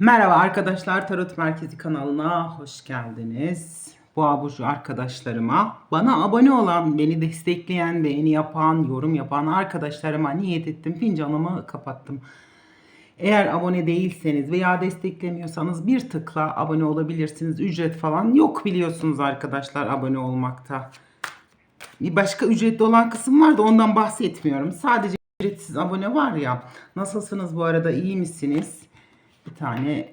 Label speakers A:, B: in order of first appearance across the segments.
A: Merhaba arkadaşlar Tarot Merkezi kanalına hoş geldiniz. Boğa burcu arkadaşlarıma, bana abone olan, beni destekleyen, beğeni yapan, yorum yapan arkadaşlarıma niyet ettim. Fincanımı kapattım. Eğer abone değilseniz veya desteklemiyorsanız bir tıkla abone olabilirsiniz. Ücret falan yok biliyorsunuz arkadaşlar abone olmakta. Bir başka ücretli olan kısım var da ondan bahsetmiyorum. Sadece ücretsiz abone var ya. Nasılsınız bu arada iyi misiniz? Bir tane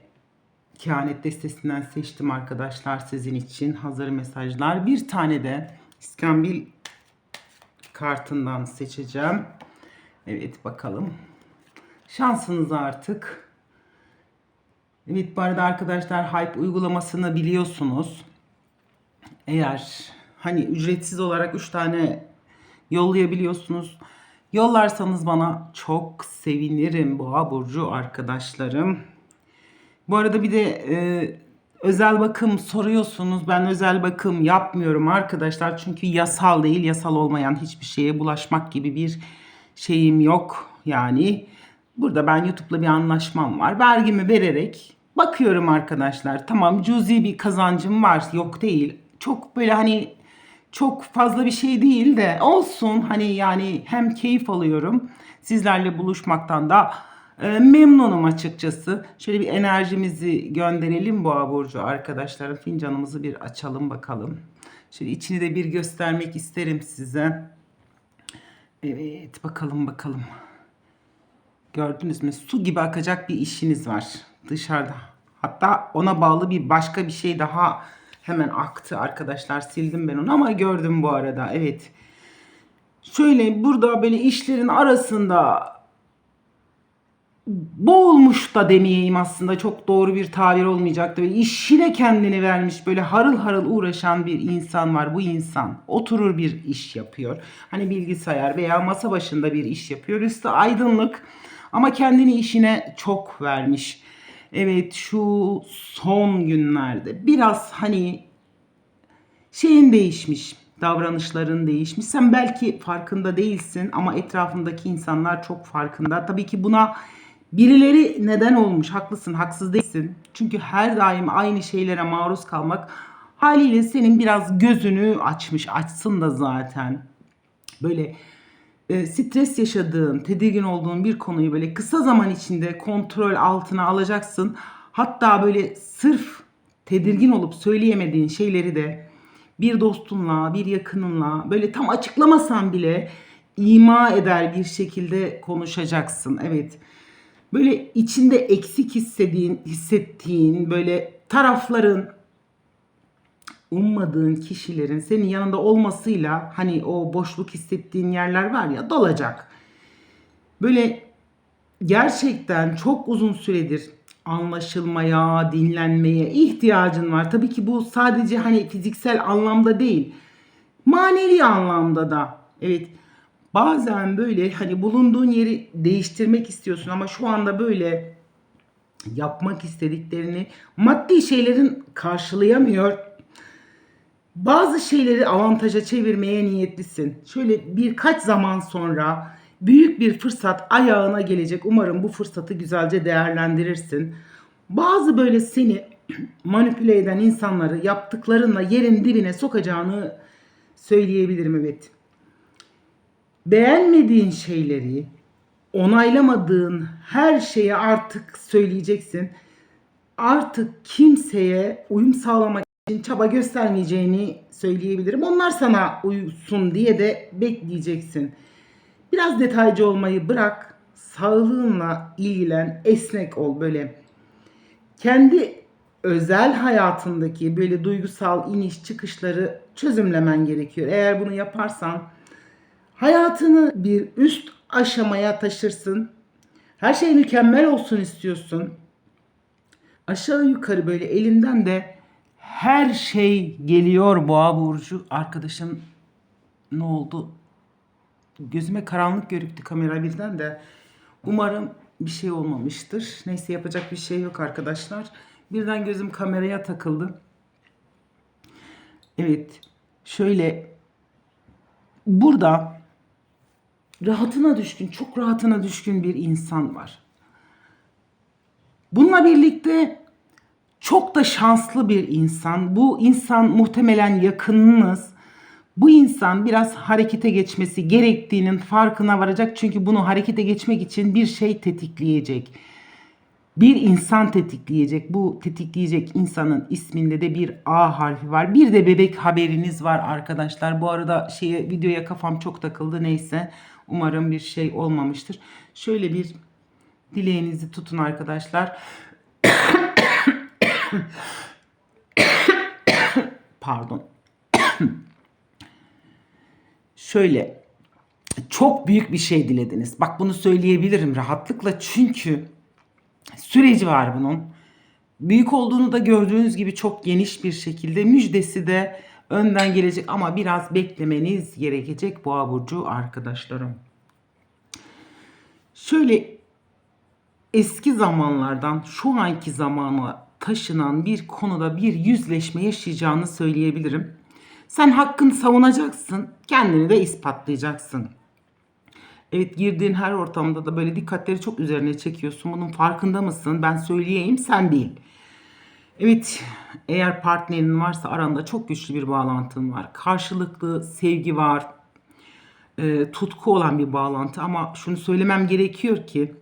A: kehanet destesinden seçtim arkadaşlar sizin için. Hazır mesajlar. Bir tane de İskambil kartından seçeceğim. Evet bakalım. Şansınız artık. Evet bu arada arkadaşlar Hype uygulamasını biliyorsunuz. Eğer hani ücretsiz olarak 3 tane yollayabiliyorsunuz. Yollarsanız bana çok sevinirim Boğa burcu arkadaşlarım. Bu arada bir de e, özel bakım soruyorsunuz. Ben özel bakım yapmıyorum arkadaşlar. Çünkü yasal değil. Yasal olmayan hiçbir şeye bulaşmak gibi bir şeyim yok. Yani burada ben YouTube'la bir anlaşmam var. Vergimi vererek bakıyorum arkadaşlar. Tamam cüzi bir kazancım var. Yok değil. Çok böyle hani çok fazla bir şey değil de olsun hani yani hem keyif alıyorum sizlerle buluşmaktan da memnunum açıkçası. Şöyle bir enerjimizi gönderelim Boğa burcu arkadaşlarım. Fincanımızı bir açalım bakalım. Şöyle içini de bir göstermek isterim size. Evet bakalım bakalım. Gördünüz mü? Su gibi akacak bir işiniz var dışarıda. Hatta ona bağlı bir başka bir şey daha hemen aktı arkadaşlar. Sildim ben onu ama gördüm bu arada. Evet. Şöyle burada böyle işlerin arasında boğulmuş da demeyeyim aslında çok doğru bir tabir olmayacaktı. Böyle işine kendini vermiş böyle harıl harıl uğraşan bir insan var. Bu insan oturur bir iş yapıyor. Hani bilgisayar veya masa başında bir iş yapıyor. Üstü aydınlık ama kendini işine çok vermiş. Evet şu son günlerde biraz hani şeyin değişmiş, davranışların değişmiş. Sen belki farkında değilsin ama etrafındaki insanlar çok farkında. Tabii ki buna birileri neden olmuş. Haklısın, haksız değilsin. Çünkü her daim aynı şeylere maruz kalmak haliyle senin biraz gözünü açmış, açsın da zaten. Böyle e, stres yaşadığın, tedirgin olduğun bir konuyu böyle kısa zaman içinde kontrol altına alacaksın. Hatta böyle sırf tedirgin olup söyleyemediğin şeyleri de bir dostunla, bir yakınınla böyle tam açıklamasan bile ima eder bir şekilde konuşacaksın. Evet. Böyle içinde eksik hissettiğin, hissettiğin böyle tarafların ummadığın kişilerin senin yanında olmasıyla hani o boşluk hissettiğin yerler var ya dolacak. Böyle gerçekten çok uzun süredir anlaşılmaya, dinlenmeye ihtiyacın var. Tabii ki bu sadece hani fiziksel anlamda değil. Manevi anlamda da. Evet. Bazen böyle hani bulunduğun yeri değiştirmek istiyorsun ama şu anda böyle yapmak istediklerini maddi şeylerin karşılayamıyor. Bazı şeyleri avantaja çevirmeye niyetlisin. Şöyle birkaç zaman sonra büyük bir fırsat ayağına gelecek. Umarım bu fırsatı güzelce değerlendirirsin. Bazı böyle seni manipüle eden insanları yaptıklarınla yerin dibine sokacağını söyleyebilirim evet. Beğenmediğin şeyleri, onaylamadığın her şeye artık söyleyeceksin. Artık kimseye uyum sağlamak için çaba göstermeyeceğini söyleyebilirim. Onlar sana uysun diye de bekleyeceksin. Biraz detaycı olmayı bırak. Sağlığınla ilgilen, esnek ol böyle. Kendi özel hayatındaki böyle duygusal iniş çıkışları çözümlemen gerekiyor. Eğer bunu yaparsan hayatını bir üst aşamaya taşırsın. Her şey mükemmel olsun istiyorsun. Aşağı yukarı böyle elinden de her şey geliyor boğa burcu. Arkadaşım ne oldu? Gözüme karanlık görüktü kamera birden de. Umarım bir şey olmamıştır. Neyse yapacak bir şey yok arkadaşlar. Birden gözüm kameraya takıldı. Evet. Şöyle burada rahatına düşkün, çok rahatına düşkün bir insan var. Bununla birlikte çok da şanslı bir insan. Bu insan muhtemelen yakınınız. Bu insan biraz harekete geçmesi gerektiğinin farkına varacak. Çünkü bunu harekete geçmek için bir şey tetikleyecek. Bir insan tetikleyecek. Bu tetikleyecek insanın isminde de bir A harfi var. Bir de bebek haberiniz var arkadaşlar. Bu arada şeye videoya kafam çok takıldı neyse. Umarım bir şey olmamıştır. Şöyle bir dileğinizi tutun arkadaşlar. Pardon. Şöyle çok büyük bir şey dilediniz. Bak bunu söyleyebilirim rahatlıkla çünkü süreci var bunun. Büyük olduğunu da gördüğünüz gibi çok geniş bir şekilde müjdesi de önden gelecek ama biraz beklemeniz gerekecek boğa burcu arkadaşlarım. Şöyle eski zamanlardan şu anki zamana taşınan bir konuda bir yüzleşme yaşayacağını söyleyebilirim. Sen hakkını savunacaksın, kendini de ispatlayacaksın. Evet girdiğin her ortamda da böyle dikkatleri çok üzerine çekiyorsun. Bunun farkında mısın? Ben söyleyeyim sen değil. Evet eğer partnerin varsa aranda çok güçlü bir bağlantın var. Karşılıklı sevgi var. E, tutku olan bir bağlantı ama şunu söylemem gerekiyor ki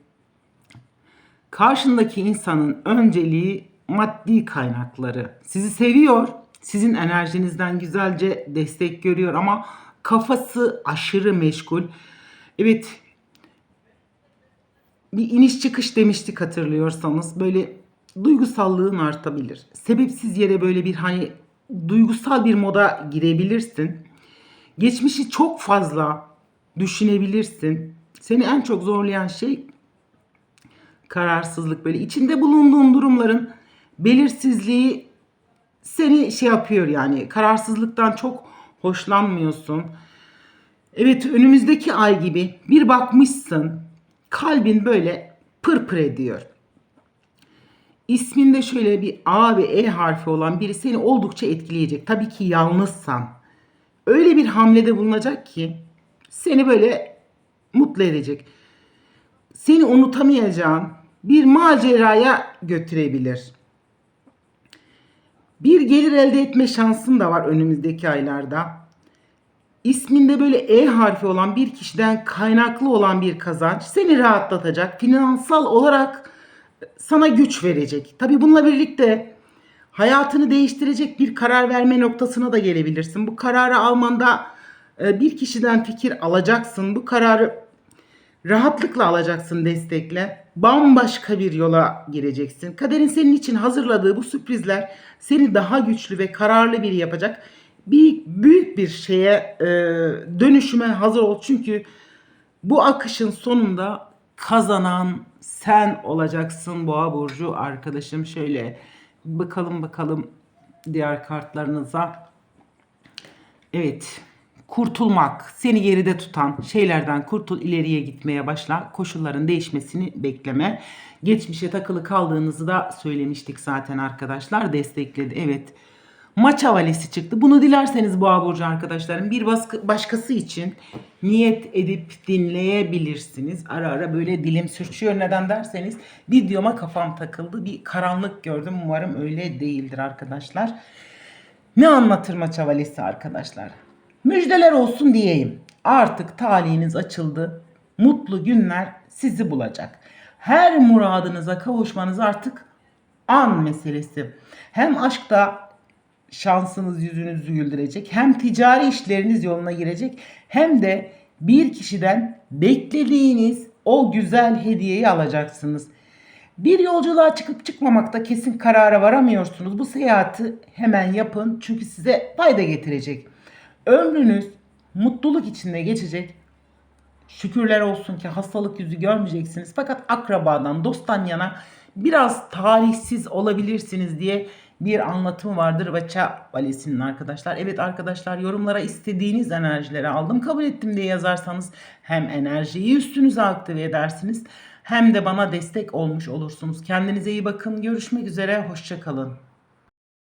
A: karşındaki insanın önceliği maddi kaynakları. Sizi seviyor, sizin enerjinizden güzelce destek görüyor ama kafası aşırı meşgul. Evet, bir iniş çıkış demiştik hatırlıyorsanız. Böyle duygusallığın artabilir. Sebepsiz yere böyle bir hani duygusal bir moda girebilirsin. Geçmişi çok fazla düşünebilirsin. Seni en çok zorlayan şey kararsızlık böyle içinde bulunduğun durumların belirsizliği seni şey yapıyor yani kararsızlıktan çok hoşlanmıyorsun. Evet önümüzdeki ay gibi bir bakmışsın kalbin böyle pırpır ediyor. İsminde şöyle bir A ve E harfi olan biri seni oldukça etkileyecek. Tabii ki yalnızsan. Öyle bir hamlede bulunacak ki seni böyle mutlu edecek. Seni unutamayacağın bir maceraya götürebilir. Bir gelir elde etme şansın da var önümüzdeki aylarda. İsminde böyle E harfi olan bir kişiden kaynaklı olan bir kazanç seni rahatlatacak. Finansal olarak sana güç verecek. Tabii bununla birlikte hayatını değiştirecek bir karar verme noktasına da gelebilirsin. Bu kararı almanda e, bir kişiden fikir alacaksın. Bu kararı rahatlıkla alacaksın destekle. Bambaşka bir yola gireceksin. Kaderin senin için hazırladığı bu sürprizler seni daha güçlü ve kararlı biri yapacak. Bir büyük bir şeye e, dönüşüme hazır ol. Çünkü bu akışın sonunda kazanan sen olacaksın Boğa burcu arkadaşım. Şöyle bakalım bakalım diğer kartlarınıza. Evet kurtulmak, seni geride tutan şeylerden kurtul, ileriye gitmeye başla. Koşulların değişmesini bekleme. Geçmişe takılı kaldığınızı da söylemiştik zaten arkadaşlar. Destekledi. Evet. Maç havalesi çıktı. Bunu dilerseniz Boğa burcu arkadaşlarım bir baskı, başkası için niyet edip dinleyebilirsiniz. Ara ara böyle dilim sürçüyor. Neden derseniz videoma kafam takıldı. Bir karanlık gördüm. Umarım öyle değildir arkadaşlar. Ne anlatır maç havalesi arkadaşlar? Müjdeler olsun diyeyim. Artık talihiniz açıldı. Mutlu günler sizi bulacak. Her muradınıza kavuşmanız artık an meselesi. Hem aşkta şansınız yüzünüzü güldürecek. Hem ticari işleriniz yoluna girecek. Hem de bir kişiden beklediğiniz o güzel hediyeyi alacaksınız. Bir yolculuğa çıkıp çıkmamakta kesin karara varamıyorsunuz. Bu seyahati hemen yapın çünkü size fayda getirecek. Ömrünüz mutluluk içinde geçecek. Şükürler olsun ki hastalık yüzü görmeyeceksiniz. Fakat akrabadan, dosttan yana biraz talihsiz olabilirsiniz diye bir anlatımı vardır Vaça Valisi'nin arkadaşlar. Evet arkadaşlar yorumlara istediğiniz enerjileri aldım kabul ettim diye yazarsanız hem enerjiyi üstünüze aktive edersiniz hem de bana destek olmuş olursunuz. Kendinize iyi bakın. Görüşmek üzere. Hoşçakalın.